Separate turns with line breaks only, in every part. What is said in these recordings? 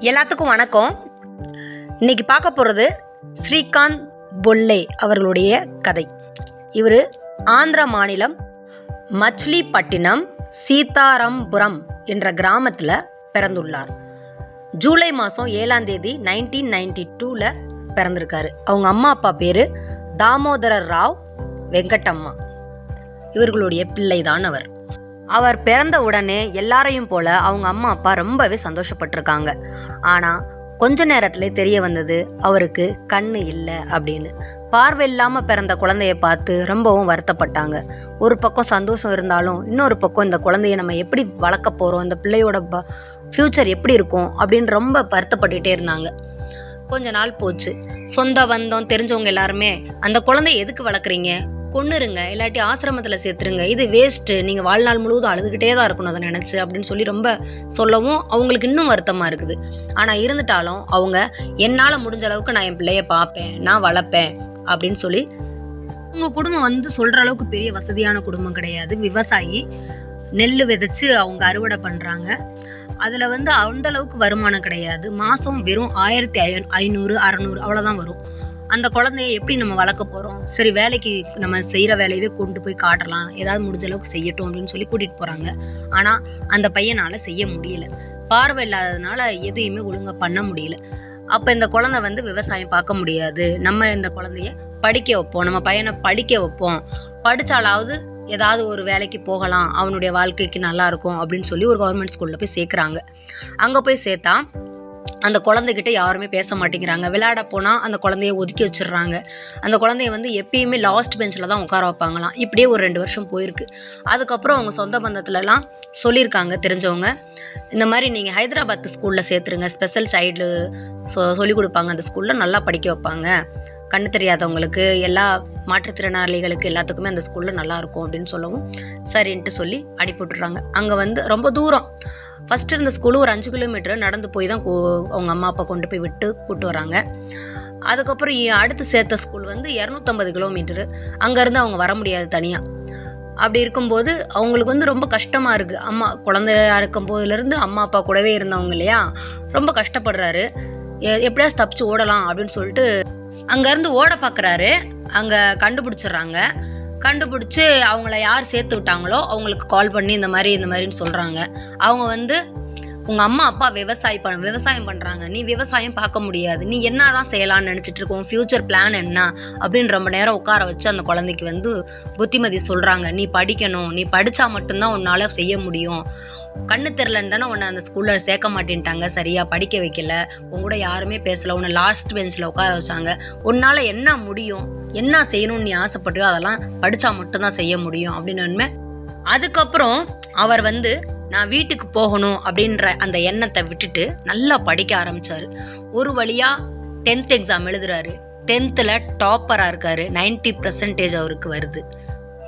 எல்லாத்துக்கும் வணக்கம். இன்னைக்கு பார்க்க போகிறது ஸ்ரீகாந்த் பொல்லே அவர்களுடைய கதை. இவர் ஆந்திர மாநிலம் மச்லிப்பட்டினம் சீதாராம்புரம் என்ற கிராமத்தில் பிறந்துள்ளார். ஜூலை மாதம் ஏழாம் தேதி நைன்டீன் நைன்டி டூவில் பிறந்திருக்காரு. அவங்க அம்மா அப்பா பேர் தாமோதர ராவ் வெங்கட்டம்மா. இவர்களுடைய பிள்ளைதான் அவர். அவர் பிறந்த உடனே எல்லாரையும் போல அவங்க அம்மா அப்பா ரொம்பவே சந்தோஷப்பட்டிருக்காங்க. ஆனால் கொஞ்ச நேரத்திலே தெரிய வந்தது அவருக்கு கண்ணு இல்லை அப்படின்னு. பார்வை இல்லாமல் பிறந்த குழந்தைய பார்த்து ரொம்பவும் வருத்தப்பட்டாங்க. ஒரு பக்கம் சந்தோஷம் இருந்தாலும் இன்னொரு பக்கம் இந்த குழந்தைய நம்ம எப்படி வளர்க்க போகிறோம் இந்த பிள்ளையோட ப ஃப்யூச்சர் எப்படி இருக்கும் அப்படின்னு ரொம்ப வருத்தப்பட்டுட்டே இருந்தாங்க. கொஞ்ச நாள் போச்சு. சொந்த பந்தம் தெரிஞ்சவங்க எல்லாருமே அந்த குழந்தைய எதுக்கு வளர்க்குறீங்க? கொன்னுருங்க இல்லாட்டி ஆசிரமத்தில் சேர்த்துருங்க. இது வேஸ்ட்டு நீங்கள் வாழ்நாள் முழுவதும் அழுதுகிட்டே தான் இருக்கணும் அதை நினச்சி அப்படின்னு சொல்லி ரொம்ப சொல்லவும் அவங்களுக்கு இன்னும் வருத்தமாக இருக்குது. ஆனால் இருந்துட்டாலும் அவங்க என்னால் முடிஞ்ச அளவுக்கு நான் என் பிள்ளைய பார்ப்பேன் நான் வளர்ப்பேன் அப்படின்னு சொல்லி உங்கள் குடும்பம் வந்து சொல்கிற அளவுக்கு பெரிய வசதியான குடும்பம் கிடையாது. விவசாயி நெல் விதைச்சு அவங்க அறுவடை பண்ணுறாங்க அதில் வந்து அந்த அளவுக்கு வருமானம் கிடையாது. மாதம் வெறும் ஆயிரத்தி ஐநூறு அறநூறு அவ்வளோதான் வரும். அந்த குழந்தைய எப்படி நம்ம வளர்க்க போகிறோம் சரி வேலைக்கு நம்ம செய்கிற வேலையவே கொண்டு போய் காட்டலாம் ஏதாவது முடிஞ்ச அளவுக்கு செய்யட்டும் அப்படின்னு சொல்லி கூட்டிகிட்டு போகிறாங்க ஆனால் அந்த பையனால் செய்ய முடியல. பார்வை இல்லாததுனால எதையுமே ஒழுங்காக பண்ண முடியல. அப்போ இந்த குழந்தை வந்து விவசாயம் பார்க்க முடியாது. நம்ம இந்த குழந்தைய படிக்க வைப்போம். நம்ம பையனை படிக்க வைப்போம். படித்தாலாவது ஏதாவது ஒரு வேலைக்கு போகலாம். அவனுடைய வாழ்க்கைக்கு நல்லா இருக்கும் அப்படின்னு சொல்லி ஒரு கவர்மெண்ட் ஸ்கூலில் போய் சேர்க்குறாங்க. அங்கே போய் சேர்த்தா அந்த குழந்தைகிட்ட யாருமே பேச மாட்டேங்கிறாங்க. விளையாட போனால் அந்த குழந்தைய ஒதுக்கி வச்சிடுறாங்க. அந்த குழந்தைய வந்து எப்பயுமே லாஸ்ட் பெஞ்சில் தான் உட்கார வைப்பாங்களாம். இப்படியே ஒரு ரெண்டு வருஷம் போயிருக்கு. அதுக்கப்புறம் அவங்க சொந்த பந்தத்துலலாம் சொல்லியிருக்காங்க தெரிஞ்சவங்க. இந்த மாதிரி நீங்கள் ஹைதராபாத் ஸ்கூலில் சேர்த்துருங்க. ஸ்பெஷல் சைல்டு சொ சொல்லிக் கொடுப்பாங்க. அந்த ஸ்கூலில் நல்லா படிக்க வைப்பாங்க. கண்ணு தெரியாதவங்களுக்கு எல்லா மாற்றுத்திறனாளிகளுக்கு எல்லாத்துக்குமே அந்த ஸ்கூலில் நல்லாயிருக்கும் அப்படின்னு சொல்லவும் சரின்ட்டு சொல்லி அனுப்பி அங்கே வந்து ரொம்ப தூரம். ஃபஸ்ட்டு இருந்த ஸ்கூலு ஒரு அஞ்சு கிலோமீட்டர் நடந்து போய் தான் அவங்க அம்மா அப்பா கொண்டு போய் விட்டு கூட்டு வராங்க. அதுக்கப்புறம் அடுத்து சேர்த்த ஸ்கூல் வந்து இரநூத்தம்பது கிலோமீட்டரு. அங்கேருந்து அவங்க வர முடியாது தனியாக அப்படி இருக்கும்போது அவங்களுக்கு வந்து ரொம்ப கஷ்டமாக இருக்குது அம்மா குழந்தையா இருக்கும் போதுலேருந்து அம்மா அப்பா கூடவே இருந்தவங்க இல்லையா? ரொம்ப கஷ்டப்படுறாரு. எ- எப்படியாவது தப்பிச்சு ஓடலாம் அப்படின்னு சொல்லிட்டு அங்கேருந்து ஓட பார்க்குறாரு அங்கே கண்டுபிடிச்சிடுறாங்க. கண்டுபிடிச்சி அவங்கள யார் சேர்த்து விட்டாங்களோ அவங்களுக்கு கால் பண்ணி இந்த மாதிரி இந்த மாதிரின்னு சொல்கிறாங்க அவங்க வந்து உங்கள் அம்மா அப்பா விவசாயம் பண்ண விவசாயம் பண்ணுறாங்க நீ விவசாயம் பார்க்க முடியாது. நீ என்ன தான் செய்யலாம்னு நினச்சிட்டு இருக்கோம் ஃப்யூச்சர் பிளான் என்ன? அப்படின்னு ரொம்ப நேரம் உட்கார வச்சு அந்த குழந்தைக்கு வந்து புத்திமதி சொல்கிறாங்க நீ படிக்கணும். நீ படித்தா மட்டும்தான் உன்னால் செய்ய முடியும். கண்ணு தெரிலன்னு தானே உன்னை அந்த ஸ்கூலில் சேர்க்க மாட்டேன்ட்டாங்க சரியாக படிக்க வைக்கல. உன் கூட யாருமே பேசல. உன்னை லாஸ்ட் பெஞ்சில் உட்கார வச்சாங்க. உன்னால் என்ன முடியும்? என்ன செய்யணும்னு நீ ஆசைப்பட்டியோ அதெல்லாம் படித்தா மட்டும்தான் செய்ய முடியும் அப்படின்னு அதுக்கப்புறம் அவர் வந்து நான் வீட்டுக்கு போகணும் அப்படின்ற அந்த எண்ணத்தை விட்டுட்டு நல்லா படிக்க ஆரம்பிச்சார். ஒரு வழியாக டென்த் எக்ஸாம் எழுதுறாரு. டென்த்தில் டாப்பராக இருக்காரு. 90% பர்சன்டேஜ் அவருக்கு வருது.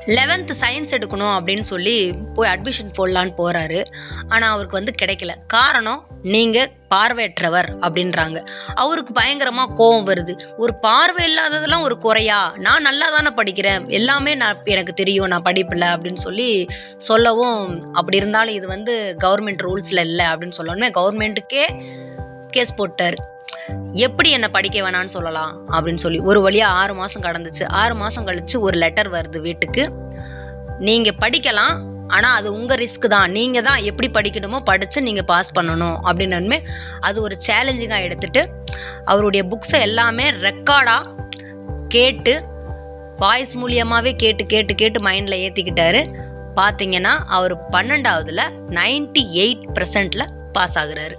லெவன்த்து சயின்ஸ் எடுக்கணும் அப்படின்னு சொல்லி போய் அட்மிஷன் போடலான்னு போகிறாரு ஆனால் அவருக்கு வந்து கிடைக்கல. காரணம் நீங்கள் பார்வையற்றவர் அப்படின்றாங்க. அவருக்கு பயங்கரமாக கோவம் வருது. ஒரு பார்வை இல்லாததெல்லாம் ஒரு குறையா? நான் நல்லா தானே படிக்கிறேன். எல்லாமே நான் எனக்கு தெரியும். நான் படிப்பில்ல அப்படின்னு சொல்லி சொல்லவும் அப்படி இருந்தாலும் இது வந்து கவர்மெண்ட் ரூல்ஸில் இல்லை அப்படின்னு சொல்லணுமே. கவர்மெண்ட்டுக்கே கேஸ் போட்டார். எப்படி என்னை படிக்க வேணான்னு சொல்லலாம் அப்படின்னு சொல்லி ஒரு வழியாக ஆறு மாதம் கடந்துச்சு. ஆறு மாதம் கழித்து ஒரு லெட்டர் வருது வீட்டுக்கு. நீங்கள் படிக்கலாம் ஆனால் அது உங்கள் ரிஸ்க் தான். நீங்கள் தான் எப்படி படிக்கணுமோ படித்து நீங்கள் பாஸ் பண்ணணும் அப்படின்னுமே அது ஒரு சேலஞ்சிங்காக எடுத்துட்டு அவருடைய புக்ஸை எல்லாமே ரெக்கார்டாக கேட்டு வாய்ஸ் மூலியமாகவே கேட்டு கேட்டு கேட்டு மைண்டில் ஏற்றிக்கிட்டாரு பார்த்தீங்கன்னா அவர் பன்னெண்டாவதுல 98% எயிட் பர்சன்டில் பாஸ் ஆகுறாரு.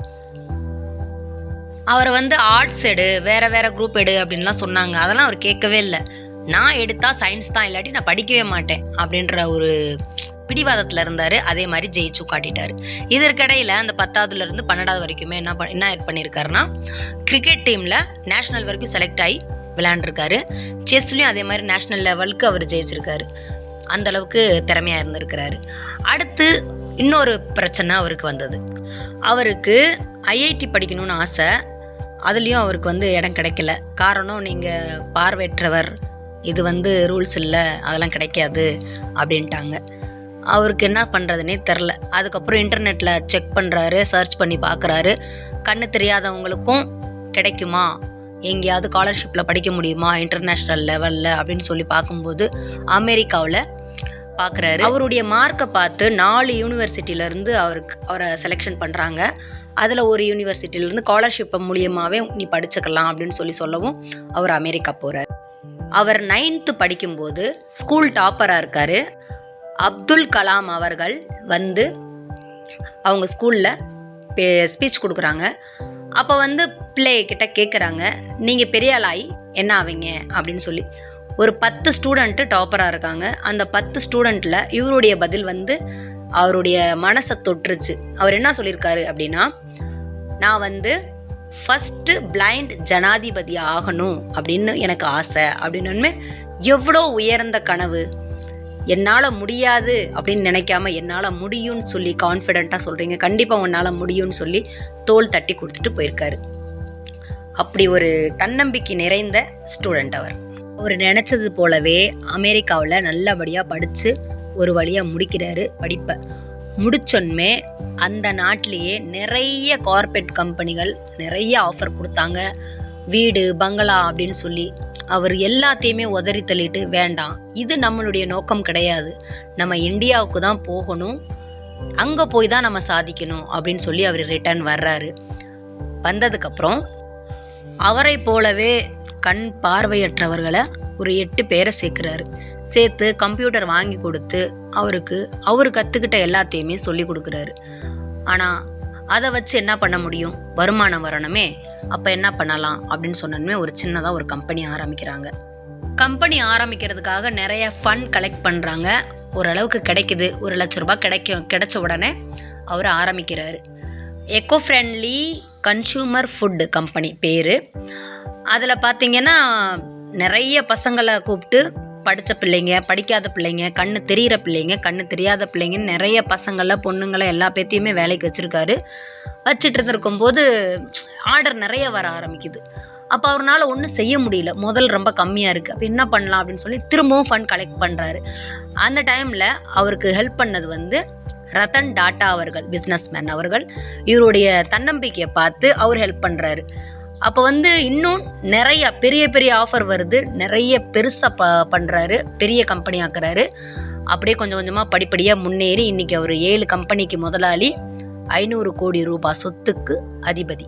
அவரை வந்து ஆர்ட்ஸ் எடு வேற வேற குரூப் எடு அப்படின்லாம் சொன்னாங்க. அதெல்லாம் அவர் கேட்கவே இல்லை. நான் எடுத்தா சயின்ஸ் தான் இல்லாட்டி நான் படிக்கவே மாட்டேன் அப்படின்ற ஒரு பிடிவாதத்தில் இருந்தார். அதே மாதிரி ஜெயிச்சு காட்டிட்டார். இதற்கிடையில் அந்த பத்தாவதுலேருந்து பன்னெண்டாவது வரைக்குமே என்ன பண்ண என்ன பண்ணியிருக்காருன்னா கிரிக்கெட் டீமில் நேஷனல் வரைக்கும் செலக்ட் ஆகி விளையாண்டுருக்காரு. செஸ்லேயும் அதே மாதிரி நேஷ்னல் லெவலுக்கு அவர் ஜெயிச்சிருக்காரு. அந்தளவுக்கு திறமையாக இருந்திருக்கிறாரு. அடுத்து இன்னொரு பிரச்சனை அவருக்கு வந்தது. அவருக்கு ஐஐடி படிக்கணும்னு ஆசை. அதுலேயும் அவருக்கு வந்து இடம் கிடைக்கல. காரணம் நீங்கள் பார்வையற்றவர் இது வந்து ரூல்ஸ் இல்லை அதெல்லாம் கிடைக்காது அப்படின்ட்டாங்க. அவருக்கு என்ன பண்ணுறதுனே தெரில. அதுக்கப்புறம் இன்டர்நெட்டில் செக் பண்ணுறாரு சர்ச் பண்ணி பார்க்குறாரு கண்ணு தெரியாதவங்களுக்கும் கிடைக்குமா? எங்கேயாவது ஸ்காலர்ஷிப்பில் படிக்க முடியுமா? இன்டர்நேஷ்னல் லெவலில் அப்படின்னு சொல்லி பார்க்கும்போது அமெரிக்காவில் பார்க்குறாரு அவருடைய மார்க்கை பார்த்து நாலு யூனிவர்சிட்டியிலேருந்து அவருக்கு அவரை செலெக்ஷன் பண்ணுறாங்க அதில் ஒரு யூனிவர்சிட்டியிலேருந்து ஸ்காலர்ஷிப் மூலியமாகவே நீ படிச்சுக்கலாம் அப்படின்னு சொல்லி சொல்லவும் அவர் அமெரிக்கா போகிறார் அவர் நைன்த்து படிக்கும்போது ஸ்கூல் டாப்பராக இருக்கார். அப்துல் கலாம் அவர்கள் வந்து அவங்க ஸ்கூலில் பே ஸ்பீச் கொடுக்குறாங்க. அப்போ வந்து பிள்ளைகிட்ட கேட்குறாங்க நீங்கள் பெரிய ஆளாகி என்ன ஆவீங்க? அப்படின்னு சொல்லி. ஒரு பத்து ஸ்டூடெண்ட்டு டாப்பராக இருக்காங்க. அந்த பத்து ஸ்டூடெண்ட்டில் இவருடைய பதில் வந்து அவருடைய மனசை தொற்றுச்சு. அவர் என்ன சொல்லியிருக்காரு அப்படின்னா நான் வந்து ஃபஸ்ட்டு பிளைண்ட் ஜனாதிபதி ஆகணும் அப்படின்னு எனக்கு ஆசை. அப்படின்னு எவ்வளோ உயர்ந்த கனவு? என்னால் முடியாது அப்படின்னு நினைக்காம என்னால் முடியும்னு சொல்லி கான்ஃபிடெண்ட்டாக சொல்கிறீங்க கண்டிப்பாக உன்னால் முடியும்னு சொல்லி தோல் தட்டி கொடுத்துட்டு போயிருக்காரு. அப்படி ஒரு தன்னம்பிக்கை நிறைந்த ஸ்டூடெண்ட் அவர். அவர் நினச்சது போலவே அமெரிக்காவில் நல்லபடியாக படித்து ஒரு வழியாக முடிக்கிறாரு படிப்பை. முடிச்சோன்மே அந்த நாட்டிலேயே நிறைய கார்ப்பரேட் கம்பெனிகள் நிறைய ஆஃபர் கொடுத்தாங்க. வீடு பங்களா அப்படின்னு சொல்லி அவர் எல்லாத்தையுமே உதறி தள்ளிட்டு வேண்டாம். இது நம்மளுடைய நோக்கம் கிடையாது. நம்ம இந்தியாவுக்கு தான் போகணும். அங்கே போய் தான் நம்ம சாதிக்கணும் அப்படின்னு சொல்லி அவர் ரிட்டர்ன் வர்றாரு. வந்ததுக்கப்புறம் அவரை போலவே கண் பார்வையற்றவர்களை ஒரு எட்டு பேரை சேர்க்குறாரு. சேர்த்து கம்ப்யூட்டர் வாங்கி கொடுத்து அவருக்கு அவர் கற்றுக்கிட்ட எல்லாத்தையுமே சொல்லி கொடுக்குறாரு. ஆனால் அதை வச்சு என்ன பண்ண முடியும்? வருமானம் வரணுமே. அப்போ என்ன பண்ணலாம்? அப்படின்னு சொன்னோமே ஒரு சின்னதாக ஒரு கம்பெனி ஆரம்பிக்கிறாங்க. கம்பெனி ஆரம்பிக்கிறதுக்காக நிறைய ஃபண்ட் கலெக்ட் பண்ணுறாங்க ஓரளவுக்கு கிடைக்குது. ஒரு லட்ச ரூபாய் கிடைக்கும் கிடைச்ச உடனே அவர் ஆரம்பிக்கிறாரு. Eco friendly consumer food company பேர். அதில் பார்த்தீங்கன்னா நிறைய பசங்களை கூப்பிட்டு படித்த பிள்ளைங்க படிக்காத பிள்ளைங்க கண்ணு தெரிகிற பிள்ளைங்க கண்ணு தெரியாத பிள்ளைங்கன்னு நிறைய பசங்களை பொண்ணுங்களை எல்லா பேர்த்தையுமே வேலைக்கு வச்சுருக்காரு. வச்சுட்டு இருந்திருக்கும்போது ஆர்டர் நிறைய வர ஆரம்பிக்குது. அப்போ அவரால் ஒன்றும் செய்ய முடியல. முதல் ரொம்ப கம்மியாக இருக்குது அப்போ என்ன பண்ணலாம் அப்படின்னு சொல்லி திரும்பவும் ஃபண்ட் கலெக்ட் பண்ணுறாரு அந்த டைமில் அவருக்கு ஹெல்ப் பண்ணது வந்து ரத்தன் டாட்டா அவர்கள் பிஸ்னஸ்மேன் அவர்கள் இவருடைய தன்னம்பிக்கையை பார்த்து அவர் ஹெல்ப் பண்ணுறாரு அப்போ வந்து இன்னும் நிறைய பெரிய பெரிய ஆஃபர் வருது. நிறைய பெருசாக ப பண்ணுறாரு பெரிய கம்பெனி ஆக்குறாரு. அப்படியே கொஞ்சம் கொஞ்சமாக படிப்படியாக முன்னேறி இன்றைக்கி அவர் ஏழு கம்பெனிக்கு முதலாளி ஐநூறு கோடி ரூபாய் சொத்துக்கு அதிபதி.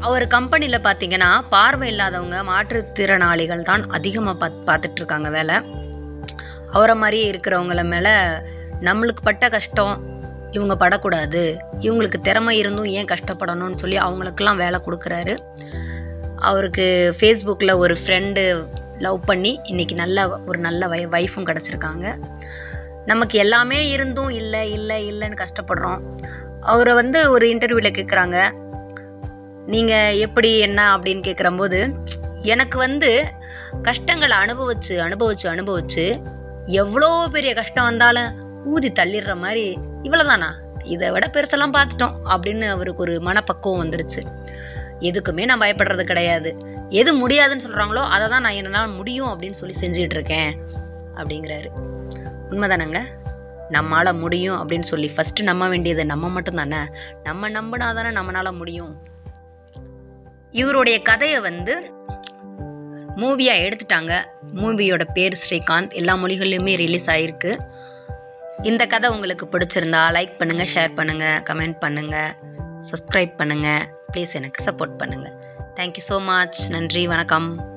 அவர் கம்பெனியில் பார்த்தீங்கன்னா பார்வை இல்லாதவங்க மாற்றுத்திறனாளிகள் தான் அதிகமாக பாத் பார்த்துட்ருக்காங்க வேலை. அவரை மாதிரியே இருக்கிறவங்கள மேலே நம்மளுக்கு பட்ட கஷ்டம் இவங்க படக்கூடாது. இவங்களுக்கு திறமை இருந்தும் ஏன் கஷ்டப்படணும்னு சொல்லி அவங்களுக்கெல்லாம் வேலை கொடுக்குறாரு. அவருக்கு ஃபேஸ்புக்கில் ஒரு ஃப்ரெண்டு லவ் பண்ணி இன்றைக்கி நல்ல ஒரு நல்ல வை ஒய்ஃபும் கிடச்சிருக்காங்க. நமக்கு எல்லாமே இருந்தும் இல்லை இல்லை இல்லைன்னு கஷ்டப்படுறோம். அவரை வந்து ஒரு இன்டர்வியூவில் கேட்குறாங்க நீங்கள் எப்படி என்ன அப்படின்னு கேட்குறம்போது எனக்கு வந்து கஷ்டங்களை அனுபவிச்சு அனுபவிச்சு அனுபவிச்சு எவ்வளோ பெரிய கஷ்டம் வந்தாலும் ஊதி தள்ளிடுற மாதிரி இவ்வளோதானா இதை விட பெருசெல்லாம் பார்த்துட்டோம் அப்படின்னு அவருக்கு ஒரு மனப்பக்குவம் வந்துருச்சு. எதுக்குமே நான் பயப்படுறது கிடையாது. எது முடியாதுன்னு சொல்கிறாங்களோ அதை தான் நான் என்னால் முடியும் அப்படின்னு சொல்லி செஞ்சுக்கிட்டு இருக்கேன் அப்படிங்கிறாரு. உண்மைதானங்க? நம்மளால் முடியும் அப்படின்னு சொல்லி ஃபஸ்ட்டு நம்ப வேண்டியது நம்ம மட்டும் தானே? நம்ம நம்பினா தானே நம்மளால் முடியும். இவருடைய கதையை வந்து மூவியாக எடுத்துட்டாங்க. மூவியோட பேர் ஸ்ரீகாந்த். எல்லா மொழிகள்லையுமே ரிலீஸ் ஆகிருக்கு இந்த கதை உங்களுக்கு பிடிச்சிருந்தா லைக் பண்ணுங்கள் ஷேர் பண்ணுங்கள் கமெண்ட் பண்ணுங்கள் சப்ஸ்கிரைப் பண்ணுங்கள் ப்ளீஸ் எனக்கு சப்போர்ட் பண்ணுங்கள் தேங்க்யூ ஸோ மச் நன்றி வணக்கம்.